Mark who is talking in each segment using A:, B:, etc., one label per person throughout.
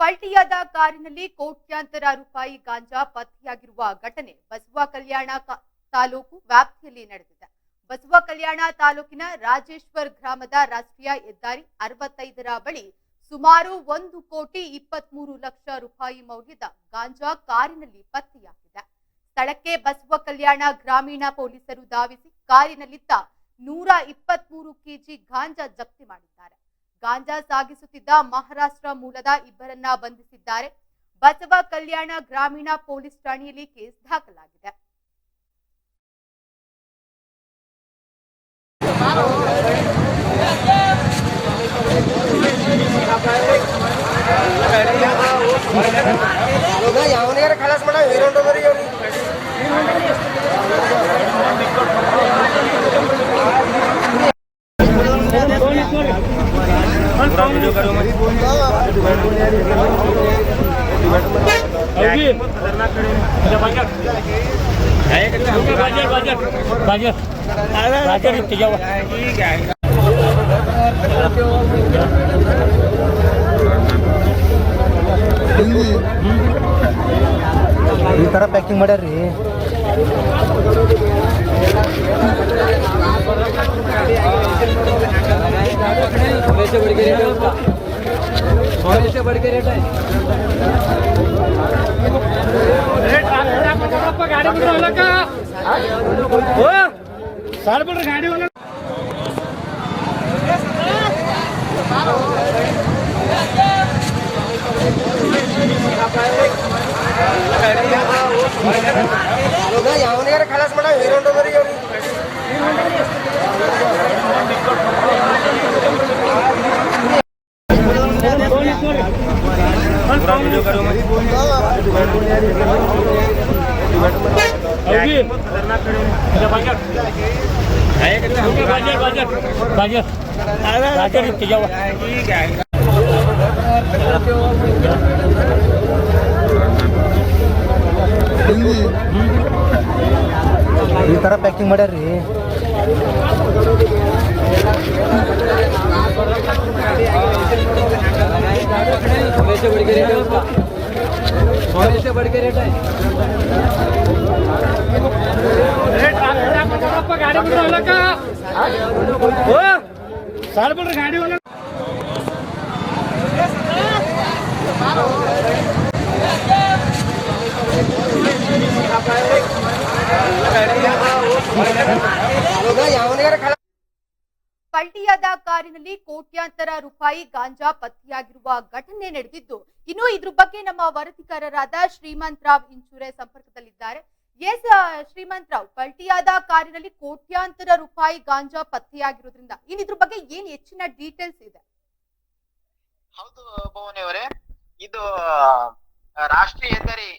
A: ಪಲ್ಟಿಯಾದ ಕಾರಿನಲ್ಲಿ ಕೋಟ್ಯಾಂತರ ರೂಪಾಯಿ ಗಾಂಜಾ ಪತ್ತೆಯಾಗಿರುವ ಘಟನೆ ಬಸವ ಕಲ್ಯಾಣ ತಾಲೂಕು ವ್ಯಾಪ್ತಿಯಲ್ಲಿ ನಡೆದಿದೆ. ಬಸವ ಕಲ್ಯಾಣ ತಾಲೂಕಿನ ರಾಜೇಶ್ವರ್ ಗ್ರಾಮದ ರಾಷ್ಟ್ರೀಯ ಹೆದ್ದಾರಿ ಅರವತ್ತೈದರ ಬಳಿ ಸುಮಾರು ಒಂದು ಕೋಟಿ ಇಪ್ಪತ್ಮೂರು ಲಕ್ಷ ರೂಪಾಯಿ ಮೌಲ್ಯದ ಗಾಂಜಾ ಕಾರಿನಲ್ಲಿ ಪತ್ತೆಯಾಗಿದೆ. ಸ್ಥಳಕ್ಕೆ ಬಸವ ಕಲ್ಯಾಣ ಗ್ರಾಮೀಣ ಪೊಲೀಸರು ಧಾವಿಸಿ ಕಾರಿನಲ್ಲಿದ್ದ ನೂರ ಇಪ್ಪತ್ಮೂರು ಕೆಜಿ ಗಾಂಜಾ ಜಪ್ತಿ ಮಾಡಿದ್ದಾರೆ. ಗಾಂಜಾ ಸಾಗಿಸುತ್ತಿದ್ದ ಮಹಾರಾಷ್ಟ್ರ ಮೂಲದ ಇಬ್ಬರನ್ನ ಬಂಧಿಸಿದ್ದಾರೆ. ಬಸವ ಕಲ್ಯಾಣ ಗ್ರಾಮೀಣ ಪೊಲೀಸ್ ಠಾಣೆಯಲ್ಲಿ ಕೇಸ್ ದಾಖಲಾಗಿದೆ.
B: ಮಾಡ ವೀರಂಟೋದರಿಗೆ ಅವ್ರಿಗೆ ಈ ಥರ ಪ್ಯಾಕಿಂಗ್ ಮಾಡ್ಯಾರ್ರಿ थोड़े से बढ़ के रेट है
C: थोड़े से बढ़ के रेट है गाड़ी वाला
A: का सर बोल गाड़ी वाला Thank you.
B: ಈ ಥರ ಪ್ಯಾಕಿಂಗ್ ಮಾಡ್ಯಾರ್ರಿ ಈಗ ಖಲಾಸ್
A: ಪಲ್ಟಿಯಾದ ಕಾರಿನಲ್ಲಿ ಕೋಟ್ಯಾಂತರ ರೂಪಾಯಿ ಗಾಂಜಾ ಪತ್ತೆಯಾಗಿರುವ ಘಟನೆ ನಡೆದಿದ್ದು, ಇನ್ನು ಇದ್ರ ಬಗ್ಗೆ ನಮ್ಮ ವರದಿಗಾರರಾದ ಶ್ರೀಮಂತ್ ರಾವ್ ಇಂಚೂರೆ ಸಂಪರ್ಕದಲ್ಲಿದ್ದಾರೆ. ಎಸ್ ಶ್ರೀಮಂತ್ ರಾವ್ ಪಲ್ಟಿಯಾದ ಕಾರಿನಲ್ಲಿ ಕೋಟ್ಯಾಂತರ ರೂಪಾಯಿ ಗಾಂಜಾ ಪತ್ತೆಯಾಗಿರೋದ್ರಿಂದ ಇನ್ನಿದ್ರ ಇದ್ರ ಬಗ್ಗೆ ಏನ್ ಹೆಚ್ಚಿನ ಡೀಟೇಲ್ಸ್ ಇದೆ?
C: ಹೌದು ಭವನಿ ಅವರೇ. ಇದು ರಾಷ್ಟ್ರೀಯ ಹೆದ್ದಾರಿ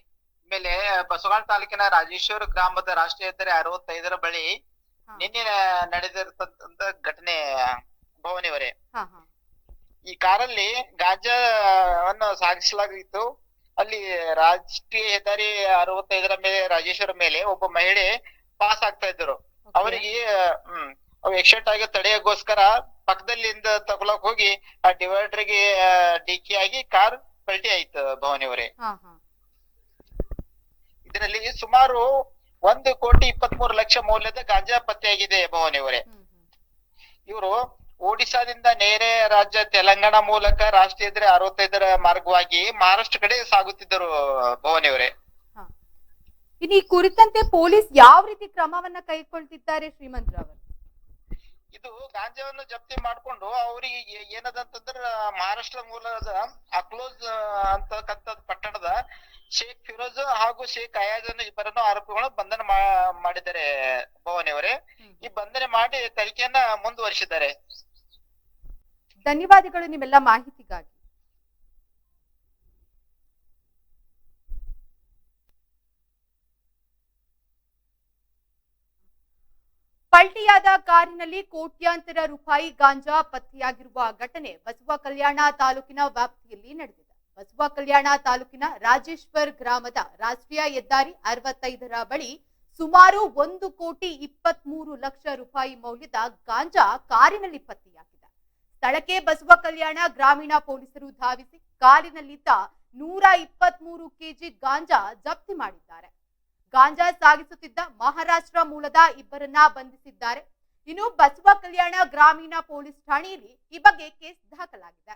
C: ಮೇಲೆ ಬಸವಾಳ ತಾಲೂಕಿನ ರಾಜೇಶ್ವರ ಗ್ರಾಮದ ರಾಷ್ಟ್ರೀಯ ಹೆದ್ದಾರಿ ಅರವತ್ತೈದರ ಬಳಿ. ನಿನ್ನೆ ನಡೆದಿರತಕ್ಕಂತ ಘಟನೆ ಭವನಿ ಅವರೇ. ಈ ಕಾರಲ್ಲಿ ಗಾಂಜಾವನ್ನು ಸಾಗಿಸಲಾಗಿತ್ತು. ಅಲ್ಲಿ ರಾಷ್ಟ್ರೀಯ ಹೆದ್ದಾರಿ ಅರವತ್ತೈದರ ಮೇಲೆ ರಾಜೇಶ್ವರ ಮೇಲೆ ಒಬ್ಬ ಮಹಿಳೆ ಪಾಸ್ ಆಗ್ತಾ ಇದ್ದರು. ಅವರಿಗೆ ಹ್ಮ್ ಅವು ಎಕ್ಸಿಡೆಂಟ್ ಆಗಿ ತಡೆಯೋಗೋಸ್ಕರ ಪಕ್ಕದಲ್ಲಿಂದ ತಗೊಳಕ್ ಹೋಗಿ ಆ ಡಿವೈಡರ್ಗೆ ಡಿಕ್ಕಿ ಆಗಿ ಕಾರ್ ಪಲ್ಟಿ ಆಯ್ತು ಭವಾನಿ ಅವರೇ. ಇದರಲ್ಲಿ ಸುಮಾರು ಒಂದು ಕೋಟಿ ಇಪ್ಪತ್ಮೂರು ಲಕ್ಷ ಮೌಲ್ಯದ ಗಾಂಜಾ ಪತ್ತೆಯಾಗಿದೆ ಭವಾನಿ ಅವರೇ. ಇವರು ಒಡಿಶಾದಿಂದ ನೇರೆ ರಾಜ್ಯ ತೆಲಂಗಾಣ ಮೂಲಕ ರಾಷ್ಟ್ರೀಯ ಹೆದ್ದಾರಿ ಅರವತ್ತೈದರ ಮಾರ್ಗವಾಗಿ ಮಹಾರಾಷ್ಟ್ರ ಕಡೆ ಸಾಗುತ್ತಿದ್ದರು ಭವನಿ ಅವರೇ
A: ಹಾ. ಇನ್ನು ಈ ಕುರಿತಂತೆ ಪೊಲೀಸ್ ಯಾವ ರೀತಿ ಕ್ರಮವನ್ನ ಕೈಗೊಳ್ತಿದ್ದಾರೆ ಶ್ರೀಮಂತ್ ಅವರು?
C: ಇದು ಗಾಂಜಾವನ್ನು ಜಪ್ತಿ ಮಾಡ್ಕೊಂಡು ಅವ್ರಿಗೆ ಏನದಂತಂದ್ರೆ ಮಹಾರಾಷ್ಟ್ರ ಮೂಲದ ಅಕ್ಲೋಜ್ ಅಂತಕ್ಕಂಥ ಪಟ್ಟಣದ ಶೇಖ್ ಫಿರೋಜ್ ಹಾಗೂ ಶೇಖ್ ಅಯಾಜ್ ಅನ್ನು ಇಬ್ಬರನ್ನು ಆರೋಪಿಗಳು ಬಂಧನ ಮಾಡಿದ್ದಾರೆ ಭವಾನಿ ಅವರೇ ಈ ಬಂಧನೆ ಮಾಡಿ ತನಿಖೆಯನ್ನ ಮುಂದುವರಿಸಿದ್ದಾರೆ.
A: ಧನ್ಯವಾದಗಳು ನಿಮ್ಮೆಲ್ಲ ಮಾಹಿತಿಗಾಗಿ. ಪಲ್ಟಿಯಾದ ಕಾರಿನಲ್ಲಿ ಕೋಟ್ಯಾಂತರ ರೂಪಾಯಿ ಗಾಂಜಾ ಪತ್ತೆಯಾಗಿರುವ ಘಟನೆ ಬಸವ ಕಲ್ಯಾಣ ತಾಲೂಕಿನ ವ್ಯಾಪ್ತಿಯಲ್ಲಿ ನಡೆದಿದೆ. ಬಸವ ಕಲ್ಯಾಣ ತಾಲೂಕಿನ ರಾಜೇಶ್ವರ್ ಗ್ರಾಮದ ರಾಷ್ಟ್ರೀಯ ಹೆದ್ದಾರಿ ಅರವತ್ತೈದರ ಬಳಿ ಸುಮಾರು ಒಂದು ಕೋಟಿ ಇಪ್ಪತ್ಮೂರು ಲಕ್ಷ ರೂಪಾಯಿ ಮೌಲ್ಯದ ಗಾಂಜಾ ಕಾರಿನಲ್ಲಿ ಪತ್ತೆಯಾಗಿದೆ. ಸ್ಥಳಕ್ಕೆ ಬಸವ ಕಲ್ಯಾಣ ಗ್ರಾಮೀಣ ಪೊಲೀಸರು ಧಾವಿಸಿ ಕಾರಿನಲ್ಲಿದ್ದ ನೂರ ಇಪ್ಪತ್ಮೂರು ಕೆಜಿ ಗಾಂಜಾ ಜಪ್ತಿ ಮಾಡಿದ್ದಾರೆ. ಗಾಂಜಾ ಸಾಗಿಸುತ್ತಿದ್ದ ಮಹಾರಾಷ್ಟ್ರ ಮೂಲದ ಇಬ್ಬರನ್ನ ಬಂಧಿಸಿದ್ದಾರೆ. ಇನ್ನು ಬಸವ ಕಲ್ಯಾಣ ಗ್ರಾಮೀಣ ಪೊಲೀಸ್ ಠಾಣೆಯಲ್ಲಿ ಈ ಬಗ್ಗೆ ಕೇಸ್ ದಾಖಲಾಗಿದೆ.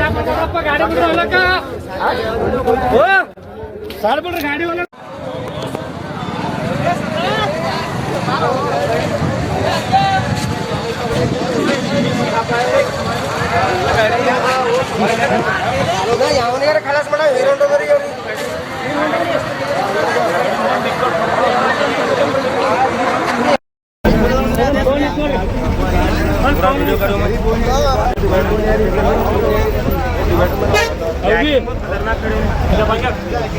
B: ಯಾವನಿಗಾರ ಖಲಾಸ್ ಮಾಡ ಹೀರೋಂಡೋದ್ರಿಗೆ